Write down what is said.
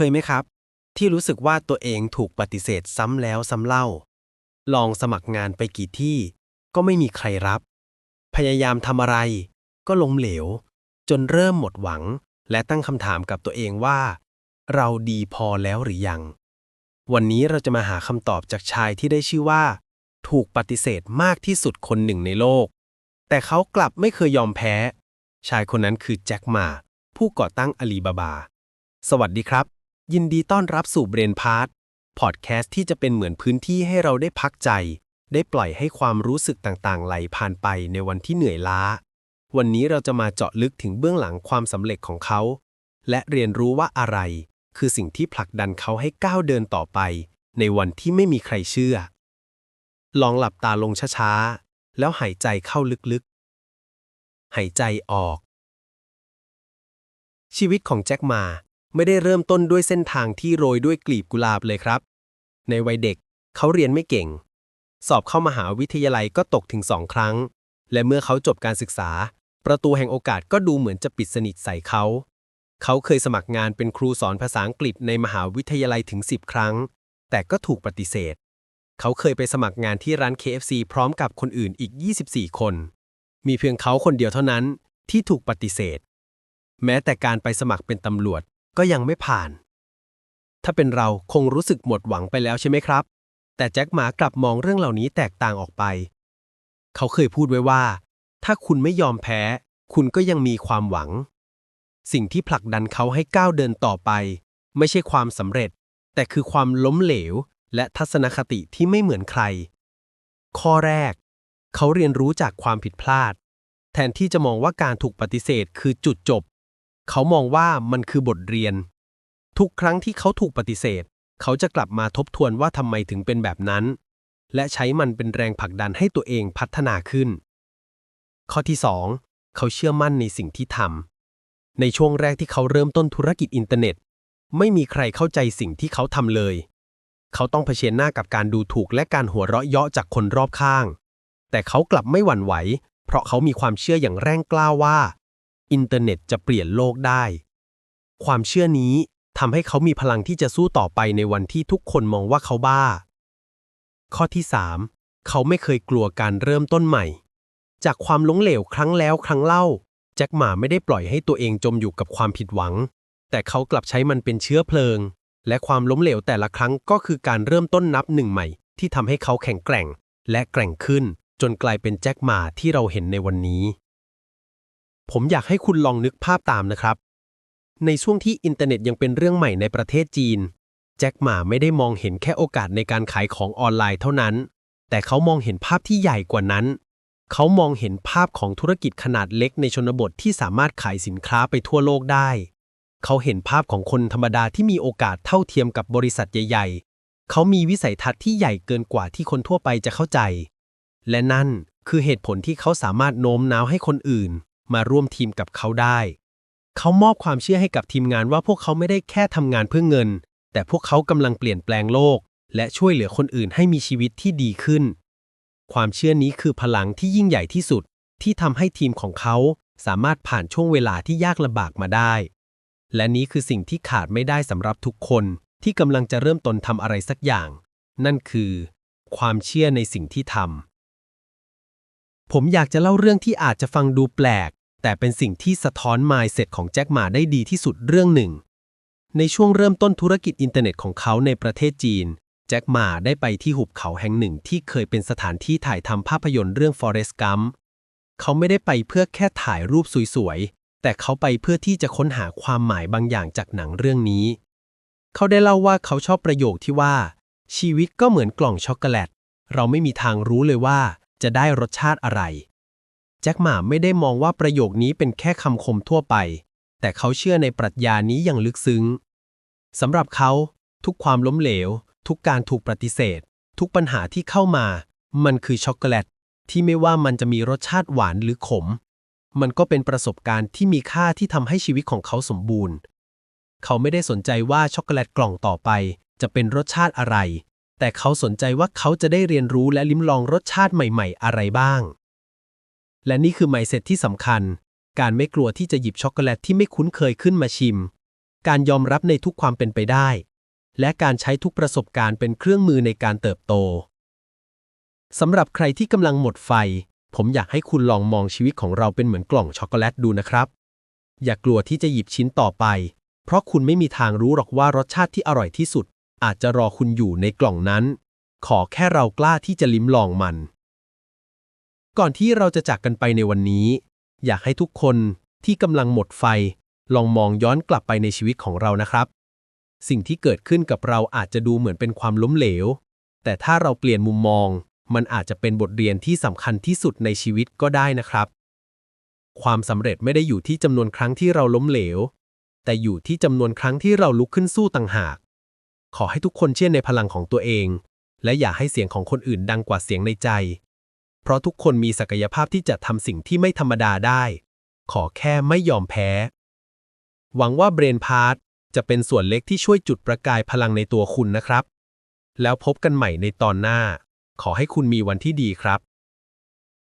เคยไหมครับ ที่รู้สึกว่าตัวเองถูกปฏิเสธซ้ำแล้วซ้ำเล่า ลองสมัครงานไปกี่ที่ ก็ไม่มีใครรับ พยายามทำอะไร ก็ล้มเหลว จนเริ่มหมดหวัง และตั้งคำถามกับตัวเองว่า เราดีพอแล้วหรือยัง วันนี้เราจะมาหาคำตอบจากชายที่ได้ชื่อว่า ถูกปฏิเสธมากที่สุดคนหนึ่งในโลก แต่เขากลับไม่เคยยอมแพ้ ชายคนนั้นคือแจ็คมาผู้ก่อตั้งอาลีบาบา สวัสดีครับ ยินดีต้อนรับสู่เบรนพาร์ทพอดแคสต์ที่จะเป็นเหมือนพื้นที่ให้เราได้พักใจ ได้ปล่อยให้ความรู้สึกต่างๆ ไหลผ่านไปในวันที่เหนื่อยล้า วันนี้เราจะมาเจาะลึกถึงเบื้องหลังความสำเร็จของเขา และเรียนรู้ว่าอะไร คือสิ่งที่ผลักดันเขาให้ก้าวเดินต่อไป ในวันที่ไม่มีใครเชื่อ ลองหลับตาลงช้าๆ แล้วหายใจเข้าลึกๆ หายใจออก ชีวิตของแจ็คมา ไม่ได้เริ่มต้นด้วยเส้นทางที่โรยด้วยกลีบกุหลาบเลยครับ ในวัยเด็กเขาเรียนไม่เก่ง สอบเข้ามหาวิทยาลัยก็ตกถึงสองครั้ง และเมื่อเขาจบการศึกษา ประตูแห่งโอกาสก็ดูเหมือนจะปิดสนิทใส่เขา เขาเคยสมัครงานเป็นครูสอนภาษาอังกฤษในมหาวิทยาลัยถึง 10 ครั้ง แต่ก็ถูกปฏิเสธ เขาเคยไปสมัครงานที่ร้าน KFC พร้อมกับคนอื่นอีก 24 คน มีเพียงเขาคนเดียวเท่านั้นที่ถูกปฏิเสธ แม้แต่การไปสมัครเป็นตำรวจ ก็ยังไม่ผ่าน ถ้าเป็นเราคงรู้สึกหมดหวังไปแล้วใช่ไหมครับ แต่แจ็คหมากลับมองเรื่องเหล่านี้แตกต่างออกไป เขาเคยพูดไว้ว่า ถ้าคุณไม่ยอมแพ้ คุณก็ยังมีความหวัง สิ่งที่ผลักดันเขาให้ก้าวเดินต่อไป ไม่ใช่ความสำเร็จ แต่คือความล้มเหลว และทัศนคติที่ไม่เหมือนใคร ข้อแรก เขาเรียนรู้จากความผิดพลาด แทนที่จะมองว่าการถูกปฏิเสธคือจุดจบ เขามองว่ามันคือบทเรียน ทุกครั้งที่เขาถูกปฏิเสธ เขาจะกลับมาทบทวนว่าทำไมถึงเป็นแบบนั้น และใช้มันเป็นแรงผลักดันให้ตัวเองพัฒนาขึ้น ข้อที่ 2 เขาเชื่อมั่นในสิ่งที่ทำในช่วงแรกที่เขาเริ่มต้นธุรกิจอินเทอร์เน็ต ไม่มีใครเข้าใจสิ่งที่เขาทำเลย เขาต้องเผชิญหน้ากับการดูถูกและการหัวเราะเยาะจากคนรอบข้าง แต่เขากลับไม่หวั่นไหว เพราะเขามีความเชื่ออย่างแรงกล้าว่า อินเทอร์เน็ตจะเปลี่ยนโลกได้ ความเชื่อนี้ทำให้เขามีพลังที่จะสู้ต่อไปในวันที่ทุกคนมองว่าเขาบ้า ข้อที่ 3 เขาไม่เคยกลัวการเริ่มต้นใหม่ จากความล้มเหลวครั้งแล้วครั้งเล่า แจ็คหมาไม่ได้ปล่อยให้ตัวเองจมอยู่กับความผิดหวัง แต่เขากลับใช้มันเป็นเชื้อเพลิง และความล้มเหลวแต่ละครั้งก็คือการเริ่มต้นนับหนึ่งใหม่ ที่ทำให้เขาแข็งแกร่ง และแกร่งขึ้น จนกลายเป็นแจ็คหมาที่เราเห็นในวันนี้ ผมอยากให้คุณลองนึกภาพตามนะครับ ในช่วงที่อินเทอร์เน็ตยังเป็นเรื่องใหม่ในประเทศจีน แจ็คหมาไม่ได้มองเห็นแค่โอกาสในการขายของออนไลน์เท่านั้น แต่เขามองเห็นภาพที่ใหญ่กว่านั้น เขามองเห็นภาพของธุรกิจขนาดเล็กในชนบทที่สามารถขายสินค้าไปทั่วโลกได้ เขาเห็นภาพของคนธรรมดาที่มีโอกาสเท่าเทียมกับบริษัทใหญ่ ๆ เขามีวิสัยทัศน์ที่ใหญ่เกินกว่าที่คนทั่วไปจะเข้าใจ และนั่นคือเหตุผลที่เขาสามารถโน้มน้าวให้คนอื่น มาร่วมทีมกับเขาได้ เขามอบความเชื่อให้กับทีมงานว่าพวกเขาไม่ได้แค่ทำงานเพื่อเงิน แต่พวกเขากำลังเปลี่ยนแปลงโลก และช่วยเหลือคนอื่นให้มีชีวิตที่ดีขึ้น ความเชื่อนี้คือพลังที่ยิ่งใหญ่ที่สุด ที่ทำให้ทีมของเขาสามารถผ่านช่วงเวลาที่ยากลำบากมาได้ และนี้คือสิ่งที่ขาดไม่ได้สำหรับทุกคนที่กำลังจะเริ่มต้นทำอะไรสักอย่าง นั่นคือ ความเชื่อในสิ่งที่ทำผมอยากจะเล่าเรื่องที่อาจจะฟังดูแปลก แต่เป็นสิ่งที่สะท้อน mindset ของแจ็คหมาได้ดีที่สุดเรื่องหนึ่ง ในช่วงเริ่มต้นธุรกิจอินเทอร์เน็ตของเขาในประเทศจีน แจ็คหมาได้ไปที่หุบเขาแห่งหนึ่งที่เคยเป็นสถานที่ถ่ายทำภาพยนตร์เรื่อง Forrest Gump เขาไม่ได้ไปเพื่อแค่ถ่ายรูปสวยๆ แต่เขาไปเพื่อที่จะค้นหาความหมายบางอย่างจากหนังเรื่องนี้ เขาได้เล่าว่าเขาชอบประโยคที่ว่า ชีวิตก็เหมือนกล่องช็อกโกแลต เราไม่มีทางรู้เลยว่าจะได้รสชาติอะไร แจ็คหม่าไม่ได้มองว่าประโยคนี้เป็นแค่คำคมทั่วไป แต่เขาเชื่อในปรัชญานี้อย่างลึกซึ้งสำหรับเขาทุกความล้มเหลว ทุกการถูกปฏิเสธ ทุกปัญหาที่เข้ามา มันคือช็อกโกแลตที่ไม่ว่ามันจะมีรสชาติหวานหรือขม มันก็เป็นประสบการณ์ที่มีค่าที่ทำให้ชีวิตของเขาสมบูรณ์ เขาไม่ได้สนใจว่าช็อกโกแลตกล่องต่อไป จะเป็นรสชาติอะไร แต่เขาสนใจว่าเขาจะได้เรียนรู้และลิ้มลองรสชาติใหม่ ๆ อะไรบ้าง และนี่คือไมเซ็ตที่สำคัญ การไม่กลัวที่จะหยิบช็อกโกแลตที่ไม่คุ้นเคยขึ้นมาชิม การยอมรับในทุกความเป็นไปได้ และการใช้ทุกประสบการณ์เป็นเครื่องมือในการเติบโตสำหรับใครที่กำลังหมดไฟ ผมอยากให้คุณลองมองชีวิตของเราเป็นเหมือนกล่องช็อกโกแลตดูนะครับ อย่ากลัวที่จะหยิบชิ้นต่อไป เพราะคุณไม่มีทางรู้หรอกว่ารสชาติที่อร่อยที่สุด อาจจะรอคุณอยู่ในกล่องนั้น ขอแค่เรากล้าที่จะลิ้มลองมัน ก่อนที่เราจะจากกันไปในวันนี้ อยากให้ทุกคนที่กำลังหมดไฟ ลองมองย้อนกลับไปในชีวิตของเรานะครับ สิ่งที่เกิดขึ้นกับเราอาจจะดูเหมือนเป็นความล้มเหลว แต่ถ้าเราเปลี่ยนมุมมอง มันอาจจะเป็นบทเรียนที่สำคัญที่สุดในชีวิตก็ได้นะครับ ความสำเร็จไม่ได้อยู่ที่จำนวนครั้งที่เราล้มเหลว แต่อยู่ที่จำนวนครั้งที่เราลุกขึ้นสู้ต่างหาก ขอให้ทุกคนเชื่อในพลังของตัวเอง และอย่าให้เสียงของคนอื่นดังกว่าเสียงในใจ เพราะทุกคนมีศักยภาพที่จะทำสิ่งที่ไม่ธรรมดาได้ ขอแค่ไม่ยอมแพ้ หวังว่าเบรนพาร์ทจะเป็นส่วนเล็กที่ช่วยจุดประกายพลังในตัวคุณนะครับ แล้วพบกันใหม่ในตอนหน้า ขอให้คุณมีวันที่ดีครับ